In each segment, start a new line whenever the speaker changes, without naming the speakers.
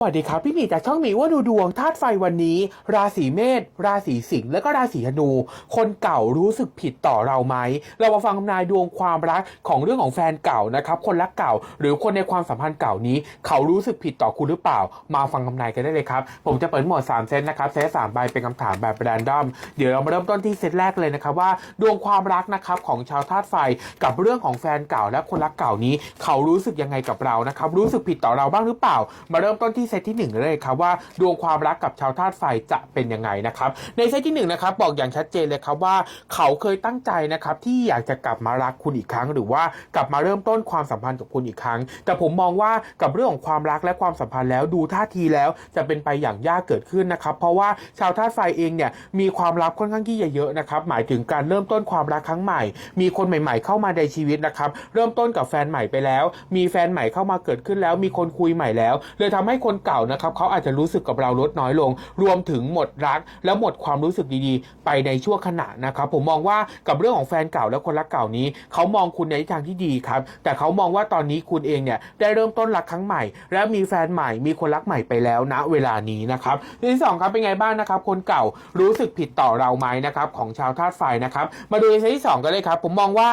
สวัสดีครับ พี่หมีจากช่องหมีว่าดูดวงธาตุไฟวันนี้ ราศีเมษราศีสิงห์และก็ราศีธนู คนเก่ารู้สึกผิดต่อเราไหม เรามาฟังทำนายดวงความรักของเรื่องของแฟนเก่านะครับคนรักเก่า หรือคนในความสัมพันธ์เก่านี้ เขารู้สึกผิดต่อคุณหรือเปล่า มาฟังทำนายกันได้เลยครับ ผมจะเปิดหมวด3เซตนะครับเซตสามใบเป็นคำถามแบบแรนดอมเดี๋ยวเรามาเริ่มต้นที่เซตแรกเลยนะครับว่า ดวงความรักนะครับของชาวธาตุไฟกับเรื่องของแฟนเก่าและคนรักเก่านี้ เขารู้สึกยังไงกับเรานะครับรู้สึกผิดต่อเราบ้างหรือเปล่า มาเริ่มต้นที่เซตที่หนึ่งเลยครับว่าดวงความรักกับชาวธาตุไฟจะเป็นยังไงนะครับในเซตที่หนึ่งนะครับบอกอย่างชัดเจนเลยครับว่า เขาเคยตั้งใจนะครับที่อยากจะกลับมารักคุณอีกครั้ง หรือว่ากลับมาเริ่มต้นความสัมพันธ์กับคุณอีกครั้ง แต่ผมมองว่ากับเรื่องของความรักและความสัมพันธ์แล้วดูท่าทีแล้วจะเป็นไปอย่างยากเกิดขึ้นนะครับเพราะว่าชาวธาตุไฟเองเนี่ยมีความลับค่อนข้างที่จะเยอะนะครับหมายถึงการเริ่มต้นความรักครั้งใหม่ มีคนใหม่ ๆ เข้ามาในชีวิตนะครับเริ่มต้นกับแฟนใหม่ไปแล้ว มีแฟนใหม่เข้ามาเกิดขึ้นแล้ว มีคนคุยใหม่แล้วเลยทำให้คนเก่านะครับเขาอาจจะรู้สึกกับเราลดน้อยลง รวมถึงหมดรัก แล้วหมดความรู้สึกดีๆ ไปในชั่วขณะนะครับผมมองว่ากับเรื่องของแฟนเก่าและคนรักเก่านี้เขามองคุณในทางที่ดีครับ แต่เขามองว่าตอนนี้คุณเองเนี่ยได้เริ่มต้นรักครั้งใหม่ และมีแฟนใหม่มีคนรักใหม่ไปแล้วณเวลานี้นะครับที่สองครับเป็นไงบ้างนะครับ คนเก่ารู้สึกผิดต่อเราไหมนะครับของชาวธาตุไฟนะครับ มาดูในเซตที่สองกันเลยครับ ผมมองว่า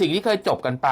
สิ่งที่เคยจบกันไป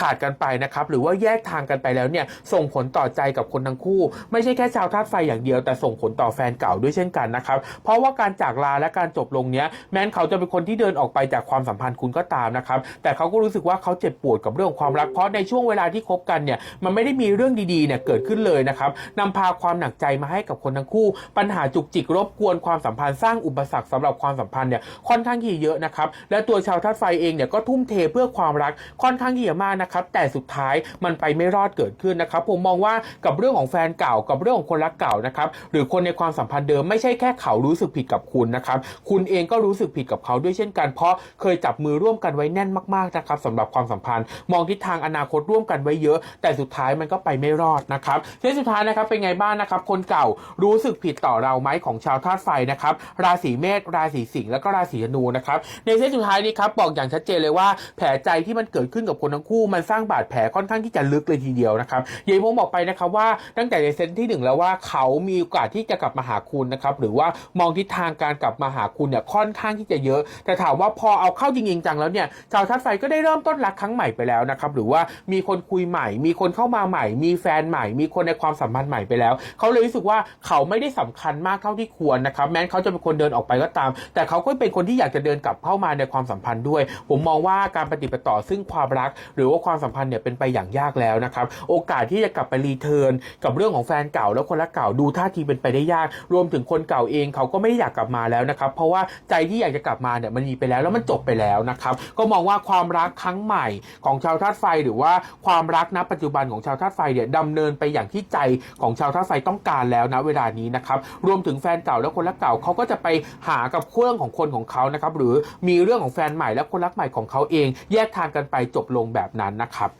ขาดกันไปนะครับหรือว่าแยกทางกันไปแล้วเนี่ยส่งผลต่อใจกับคนทั้งคู่ ไม่ใช่แค่ชาวธาตุไฟอย่างเดียว แต่ส่งผลต่อแฟนเก่าด้วยเช่นกันนะครับเพราะว่าการจากลาและการจบลงเนี้ยแม้นเขาจะเป็นคนที่เดินออกไปจากความสัมพันธ์คุณก็ตามนะครับแต่เขาก็รู้สึกว่าเขาเจ็บปวดกับเรื่องของความรักเพราะในช่วงเวลาที่คบกันเนี่ยมันไม่ได้มีเรื่องดีๆเนี่ยเกิดขึ้นเลยนะครับนำพาความหนักใจมาให้กับคนทั้งคู่ ปัญหาจุกจิกรบกวนความสัมพันธ์สร้างอุปสรรคสำหรับความสัมพันธ์เนี่ยค่อนข้างที่เยอะนะครับและตัวชาวธาตุไฟเองเนี่ยก็ทุ่มเทเพื่อความรักค่อนข้างที่จะมากนะครับแต่สุดท้ายมันไปไม่รอดเกิดขึ้นนะครับ ผมมองว่ากับเรื่องของแฟนเก่ากับเรื่องของคนรักเก่านะครับหรือคนในความสัมพันธ์เดิมไม่ใช่แค่เขารู้สึกผิดกับคุณนะครับคุณเองก็รู้สึกผิดกับเขาด้วยเช่นกัน เพราะเคยจับมือร่วมกันไว้แน่นมากๆนะครับสำหรับความสัมพันธ์ มองทิศทางอนาคตร่วมกันไว้เยอะ แต่สุดท้ายมันก็ไปไม่รอดนะครับเส้นสุดท้ายนะครับเป็นไงบ้างนะครับ คนเก่ารู้สึกผิดต่อเราไหมของชาวธาตุไฟนะครับราศีเมษราศีสิงห์แล้วก็ราศีธนูนะครับในเส้นสุดท้ายนี้ครับบอกอย่างชัดเจนเลยว่าแผลใจที่มันเกิดขึ้นกับคนทั้งคู่มันสร้างบาดแผลค่อนข้างที่จะลึกเลยทีเดียวนะครับย่างที่ผมบอกไปนะครับว่าตั้งแต่ในเซนที่หนึ่งแล้วว่าเขามีโอกาสที่จะกลับมาหาคุณนะครับหรือว่ามองทิศทางการกลับมาหาคุณเนี่ยค่อนข้างที่จะเยอะ แต่ถามว่าพอเอาเข้าจริงๆจังแล้วเนี่ยชาวธาตุไฟก็ได้เริ่มต้นรักครั้งใหม่ไปแล้วนะครับหรือว่ามีคนคุยใหม่ มีคนเข้ามาใหม่ มีแฟนใหม่ มีคนในความสัมพันธ์ใหม่ไปแล้ว เขาเลยรู้สึกว่าเขาไม่ได้สำคัญมากเท่าที่ควรนะครับแม้เขาจะเป็นคนเดินออกไปก็ตาม แต่เขาก็เป็นคนที่อยากจะเดินกลับเข้ามาในความสัมพันธ์ด้วย ผมมองว่าการปฏิบัติต่อซึ่งความรัก หรือว่าความสัมพันธ์เนี่ยเป็นไปอย่างยากแล้วนะครับโอกาสที่จะกลับไปรีเทิร์นกับเรื่องของแฟนเก่าแล้วคนรักเก่าดูท่าทีเป็นไปได้ยาก รวมถึงคนเก่าเองเขาก็ไม่ได้อยากกลับมาแล้วนะครับเพราะว่าใจที่อยากจะกลับมาเนี่ยมันมีไปแล้วแล้วมันจบไปแล้วนะครับก็มองว่าความรักครั้งใหม่ของชาวธาตุไฟหรือว่าความรักณปัจจุบันของชาวธาตุไฟเนี่ยดำเนินไปอย่างที่ใจของชาวธาตุไฟต้องการแล้วนะเวลานี้นะครับรวมถึงแฟนเก่าและคนรักเก่าเขาก็จะไปหากับเรื่องของคนของเขานะครับหรือมีเรื่องของแฟนใหม่และคนรักใหม่ของเขาเอง แยกทางกันไปจบลงแบบนั้นนะครับ